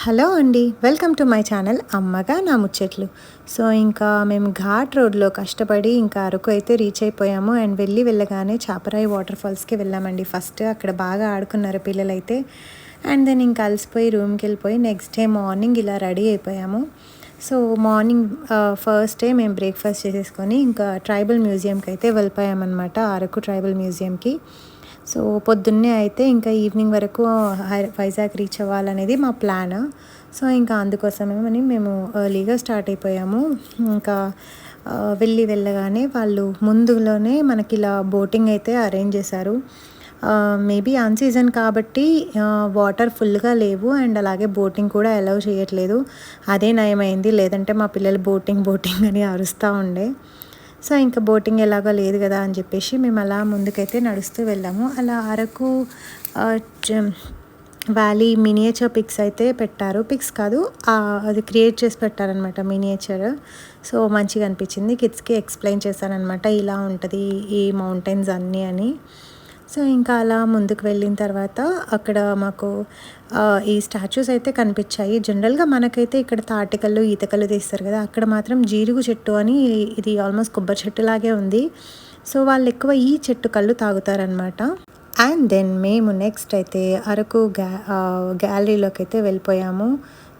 Hello అండి welcome to my channel అమ్మగా నా ముచ్చట్లు. సో ఇంకా మేము ఘాట్ రోడ్లో కష్టపడి ఇంకా అరకు అయితే రీచ్ అయిపోయాము. అండ్ వెళ్ళి వెళ్ళగానే చాపరాయి వాటర్ ఫాల్స్కి వెళ్ళామండి. ఫస్ట్ అక్కడ బాగా ఆడుకున్నారు పిల్లలైతే. అండ్ దెన్ ఇంకా కలిసిపోయి రూమ్కి వెళ్ళిపోయి నెక్స్ట్ డే మార్నింగ్ ఇలా రెడీ అయిపోయాము. సో మార్నింగ్ ఫస్ట్ డే మేము బ్రేక్ఫాస్ట్ చేసేసుకొని ఇంకా ట్రైబల్ మ్యూజియంకి అయితే వెళ్ళిపోయామన్నమాట అరకు ట్రైబల్ మ్యూజియంకి. సో పొద్దున్నే అయితే ఇంకా ఈవినింగ్ వరకు వైజాగ్ రీచ్ అవ్వాలనేది మా ప్లాన్. సో ఇంకా అందుకోసమేమని మేము ఎర్లీగా స్టార్ట్ అయిపోయాము. ఇంకా వెళ్ళి వెళ్ళగానే వాళ్ళు ముందులోనే మనకి ఇలా బోటింగ్ అయితే అరేంజ్ చేశారు. మేబీ అన్ సీజన్ కాబట్టి వాటర్ ఫుల్గా లేవు అండ్ అలాగే బోటింగ్ కూడా అలౌ చేయట్లేదు. అదే నయమైంది. లేదంటే మా పిల్లలు బోటింగ్ బోటింగ్ అని అరుస్తూ ఉండే. సో ఇంకా బోటింగ్ ఎలాగో లేదు కదా అని చెప్పేసి మేము అలా ముందుకైతే నడుస్తూ వెళ్ళాము. అలా అరకు వ్యాలీ మినియేచర్ పిక్స్ అయితే పెట్టారు. పిక్స్ కాదు అది క్రియేట్ చేసి పెట్టారనమాట మినియేచర్. సో మంచిగా అనిపించింది. కిడ్స్కి ఎక్స్ప్లెయిన్ చేశానమాట ఇలా ఉంటుంది ఈ మౌంటైన్స్ అన్నీ అని. సో ఇంకా అలా ముందుకు వెళ్ళిన తర్వాత అక్కడ మాకు ఈ స్టాచ్యూస్ అయితే కనిపించాయి. జనరల్గా మనకైతే ఇక్కడ తాటికల్లు ఈతకల్లు తీస్తారు కదా అక్కడ మాత్రం జీరుగు చెట్టు అని ఇది ఆల్మోస్ట్ కొబ్బరి చెట్టు లాగే ఉంది. సో వాళ్ళు ఎక్కువ ఈ చెట్టు కళ్ళు తాగుతారనమాట అండ్ దెన్ మేము నెక్స్ట్ అయితే అరకు గ్యా గ్యాలరీలోకి అయితే వెళ్ళిపోయాము.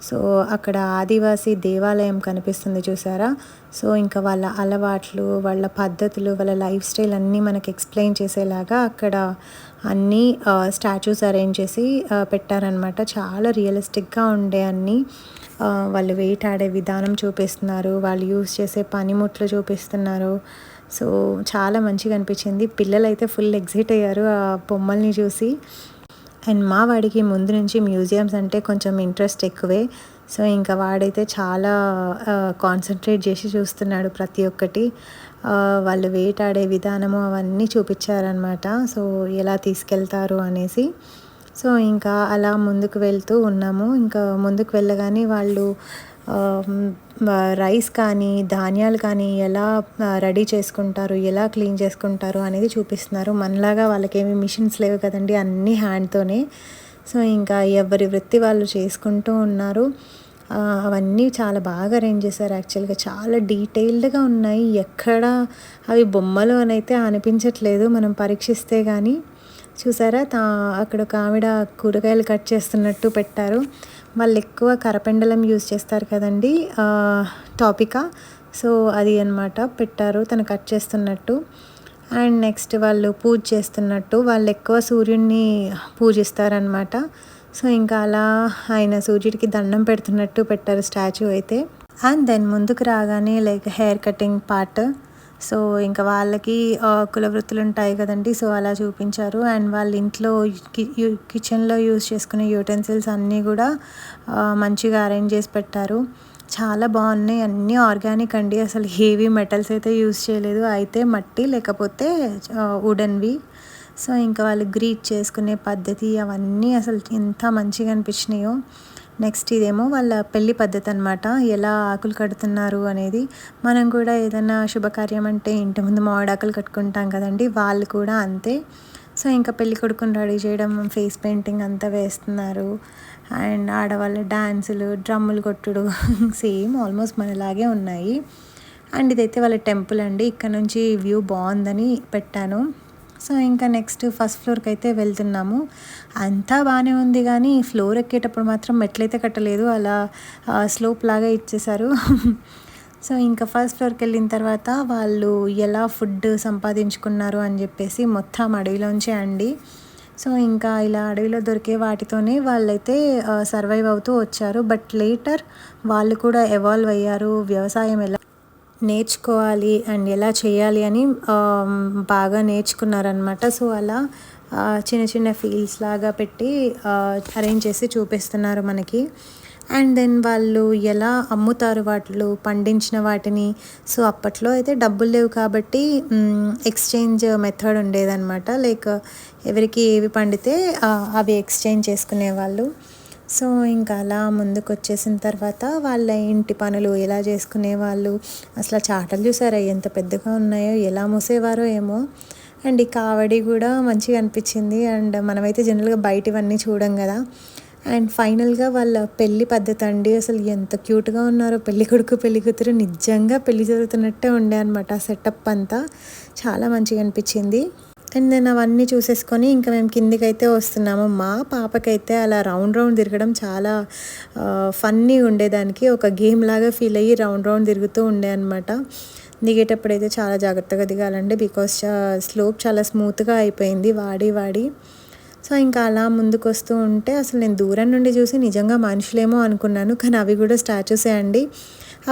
సో అక్కడ ఆదివాసీ దేవాలయం కనిపిస్తుంది చూసారా? సో ఇంకా వాళ్ళ అలవాట్లు వాళ్ళ పద్ధతులు వాళ్ళ లైఫ్ స్టైల్ అన్నీ మనకి ఎక్స్ప్లెయిన్ చేసేలాగా అక్కడ అన్నీ స్టాచ్యూస్ అరేంజ్ చేసి పెట్టారనమాట చాలా రియలిస్టిక్గా ఉండే అన్నీ. వాళ్ళు వెయిట్ ఆడే విధానం చూపిస్తున్నారు. వాళ్ళు యూస్ చేసే పనిముట్లు చూపిస్తున్నారు. సో చాలా మంచిగా అనిపించింది. పిల్లలైతే ఫుల్ ఎగ్జైట్ అయ్యారు ఆ బొమ్మల్ని చూసి. అండ్ మా వాడికి ముందు నుంచి మ్యూజియంస్ అంటే కొంచెం ఇంట్రెస్ట్ ఎక్కువే. సో ఇంకా వాడైతే చాలా కాన్సన్ట్రేట్ చేసి చూస్తున్నాడు ప్రతి ఒక్కటి. వాళ్ళు వేటాడే విధానము అవన్నీ చూపించారనమాట సో ఎలా తీసుకెళ్తారు అనేసి. సో ఇంకా అలా ముందుకు వెళ్తూ ఉన్నాము. ఇంకా ముందుకు వెళ్ళగానే వాళ్ళు రైస్ కానీ ధాన్యాలు కానీ ఎలా రెడీ చేసుకుంటారు ఎలా క్లీన్ చేసుకుంటారు అనేది చూపిస్తున్నారు. మనలాగా వాళ్ళకేమి మిషన్స్ లేవు కదండి అన్నీ హ్యాండ్తోనే సో ఇంకా ఎవరి వృత్తి వాళ్ళు చేసుకుంటూ ఉన్నారు. అవన్నీ చాలా బాగా అరేంజ్ చేశారు యాక్చువల్గా చాలా డీటెయిల్డ్గా ఉన్నాయి. ఎక్కడ అవి బొమ్మలు అని అయితే అనిపించట్లేదు మనం పరీక్షిస్తే కానీ చూసారా తా అక్కడ ఒక ఆవిడ కూరగాయలు కట్ చేస్తున్నట్టు పెట్టారు. వాళ్ళు ఎక్కువ కరపెండలం యూజ్ చేస్తారు కదండి టాపికా. సో అది అనమాట పెట్టారు తను కట్ చేస్తున్నట్టు. అండ్ నెక్స్ట్ వాళ్ళు పూజ చేస్తున్నట్టు వాళ్ళు ఎక్కువ సూర్యుడిని పూజిస్తారనమాట సో ఇంకా అలా ఆయన సూర్యుడికి దండం పెడుతున్నట్టు పెట్టారు స్టాచ్యూ అయితే. అండ్ దెన్ ముందుకు రాగానే like hair cutting part so ఇంకా వాళ్ళకి కుల వృత్తులు ఉంటాయి కదండి. సో అలా చూపించారు. అండ్ వాళ్ళ ఇంట్లో కి- కిచెన్లో యూజ్ చేసుకునే యూటెన్సిల్స్ అన్నీ కూడా మంచిగా అరేంజ్ చేసి పెట్టారు. చాలా బాగున్నాయి. అన్నీ ఆర్గానిక్ అండి. అసలు హెవీ మెటల్స్ అయితే యూస్ చేయలేదు. అయితే మట్టి లేకపోతే వుడన్వి. సో ఇంకా వాళ్ళు గ్రీట్ చేసుకునే పద్ధతి అవన్నీ అసలు ఎంత మంచిగా అనిపించినాయో. నెక్స్ట్ ఇదేమో వాళ్ళ పెళ్ళి పద్ధతి అనమాట ఎలా ఆకులు కడుతున్నారు అనేది. మనం కూడా ఏదైనా శుభకార్యం అంటే ఇంటి ముందు మామిడాకులు కట్టుకుంటాం కదండి. వాళ్ళు కూడా అంతే. సో ఇంకా పెళ్ళి కొడుకుని రెడీ చేయడం ఫేస్ పెయింటింగ్ అంతా వేస్తున్నారు. అండ్ ఆడవాళ్ళ డాన్సులు డ్రమ్ములు కొట్టుడు సేమ్ ఆల్మోస్ట్ మనలాగే ఉన్నాయి. అండ్ ఇదైతే వాళ్ళ టెంపుల్ అండి. ఇక్కడ నుంచి వ్యూ బాగుందని పెట్టాను. సో ఇంకా నెక్స్ట్ ఫస్ట్ ఫ్లోర్కి అయితే వెళ్తున్నాము. అంతా బాగానే ఉంది కానీ ఫ్లోర్ ఎక్కేటప్పుడు మాత్రం మెట్లయితే కట్టలేదు. అలా స్లోప్ లాగా ఇచ్చేశారు సో ఇంకా ఫస్ట్ ఫ్లోర్కి వెళ్ళిన తర్వాత వాళ్ళు ఎలా ఫుడ్ సంపాదించుకున్నారు అని చెప్పేసి మొత్తం అడవిలోంచే అండి. సో ఇంకా ఇలా అడవిలో దొరికే వాటితోనే వాళ్ళైతే సర్వైవ్ అవుతూ వచ్చారు. బట్ లేటర్ వాళ్ళు కూడా ఎవాల్వ్ అయ్యారు. వ్యవసాయం ఎలా నేర్చుకోవాలి అండ్ ఎలా చేయాలి అని బాగా నేర్చుకున్నారనమాట సో అలా చిన్న చిన్న ఫీల్డ్స్ లాగా పెట్టి అరేంజ్ చేసి చూపిస్తున్నారు మనకి. అండ్ దెన్ వాళ్ళు ఎలా అమ్ముతారు వాటిలో పండించిన వాటిని. సో అప్పట్లో అయితే డబ్బులు లేవు కాబట్టి ఎక్స్చేంజ్ మెథడ్ ఉండేదన్నమాట. లైక్ ఎవరికి ఏవి పండితే అవి ఎక్స్చేంజ్ చేసుకునేవాళ్ళు. సో ఇంకా అలా ముందుకు వచ్చేసిన తర్వాత వాళ్ళ ఇంటి పనులు ఎలా చేసుకునేవాళ్ళు అసలు చాటలు చూసారా? ఎంత పెద్దగా ఉన్నాయో ఎలా మూసేవారో ఏమో. అండ్ ఈ కావడి కూడా మంచిగా అనిపించింది. అండ్ మనమైతే జనరల్గా బయట ఇవన్నీ చూడం కదా. అండ్ ఫైనల్గా వాళ్ళ పెళ్ళి పద్ధతి అండి. అసలు ఎంత క్యూట్గా ఉన్నారో పెళ్ళి కొడుకు పెళ్ళి కూతురు నిజంగా పెళ్ళి జరుగుతున్నట్టే ఉండే అనమాట ఆ సెటప్ అంతా. చాలా మంచిగా అనిపించింది. అండ్ నేను అవన్నీ చూసేసుకొని ఇంకా మేము కిందికైతే వస్తున్నాము. మా పాపకైతే అలా రౌండ్ రౌండ్ తిరగడం చాలా ఫన్నీ ఉండేదానికి. ఒక గేమ్ లాగా ఫీల్ అయ్యి రౌండ్ రౌండ్ తిరుగుతూ ఉండే అనమాట దిగేటప్పుడు అయితే చాలా జాగ్రత్తగా దిగాలండి. బికాస్ స్లోప్ చాలా స్మూత్గా అయిపోయింది. వాడి వాడి. సో ఇంకా అలా ముందుకు వస్తూ ఉంటే అసలు నేను దూరం నుండి చూసి నిజంగా మనుషులేమో అనుకున్నాను కానీ అవి కూడా స్టాచ్యూసే అండి.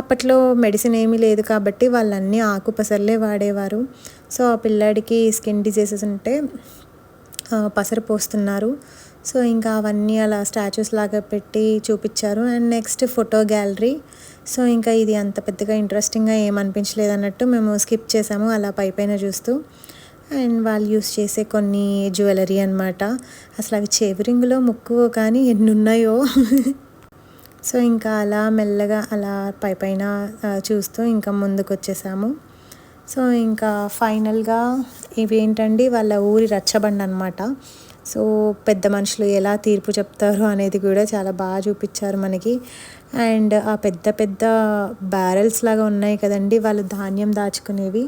అప్పట్లో మెడిసిన్ ఏమీ లేదు కాబట్టి వాళ్ళన్నీ ఆకుపసర్లే వాడేవారు. సో ఆ పిల్లాడికి స్కిన్ డిజీజెస్ ఉంటే పసరు పోస్తున్నారు. సో ఇంకా అవన్నీ అలా స్టాచ్యూస్ లాగా పెట్టి చూపించారు. And next photo gallery so ఇంకా ఇది అంత పెద్దగా ఇంట్రెస్టింగ్గా ఏమనిపించలేదు అన్నట్టు మేము స్కిప్ చేసాము అలా పైపైన చూస్తూ. అండ్ వాళ్ళు యూస్ చేసే కొన్ని జ్యువెలరీ అన్నమాట. అసలు అవి చెవిరింగ్లో ముక్కు కానీ ఎన్ని ఉన్నాయో సో ఇంకా అలా మెల్లగా అలా పై పైన చూస్తూ ఇంకా ముందుకు వచ్చేసాము సో ఇంకా ఫైనల్గా ఇవేంటండి వాళ్ళ ఊరి రచ్చబండ అనమాట సో పెద్ద మనుషులు ఎలా తీర్పు చెప్తారు అనేది కూడా చాలా బాగా చూపించారు మనకి. అండ్ ఆ పెద్ద పెద్ద బ్యారెల్స్ లాగా ఉన్నాయి కదండి వాళ్ళు ధాన్యం దాచుకునేవి.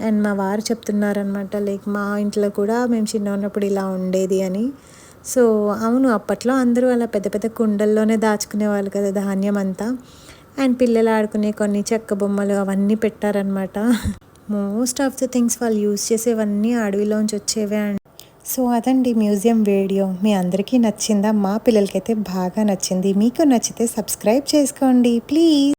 అండ్ మా వారు చెప్తున్నారనమాట లైక్ మా ఇంట్లో కూడా మేము చిన్న ఉన్నప్పుడు ఇలా ఉండేది అని. సో అవును అప్పట్లో అందరూ అలా పెద్ద పెద్ద కుండల్లోనే దాచుకునేవాళ్ళు కదా ధాన్యం అంతా. అండ్ పిల్లలు ఆడుకునే కొన్ని చెక్క బొమ్మలు అవన్నీ పెట్టారనమాట మోస్ట్ ఆఫ్ ద థింగ్స్ వాళ్ళు యూజ్ చేసేవన్నీ అడవిలోంచి వచ్చేవే అండి. సో అదండి మ్యూజియం వీడియో. మీ అందరికీ నచ్చిందా? మా పిల్లలకైతే బాగా నచ్చింది. మీకు నచ్చితే సబ్స్క్రైబ్ చేసుకోండి. ప్లీజ్.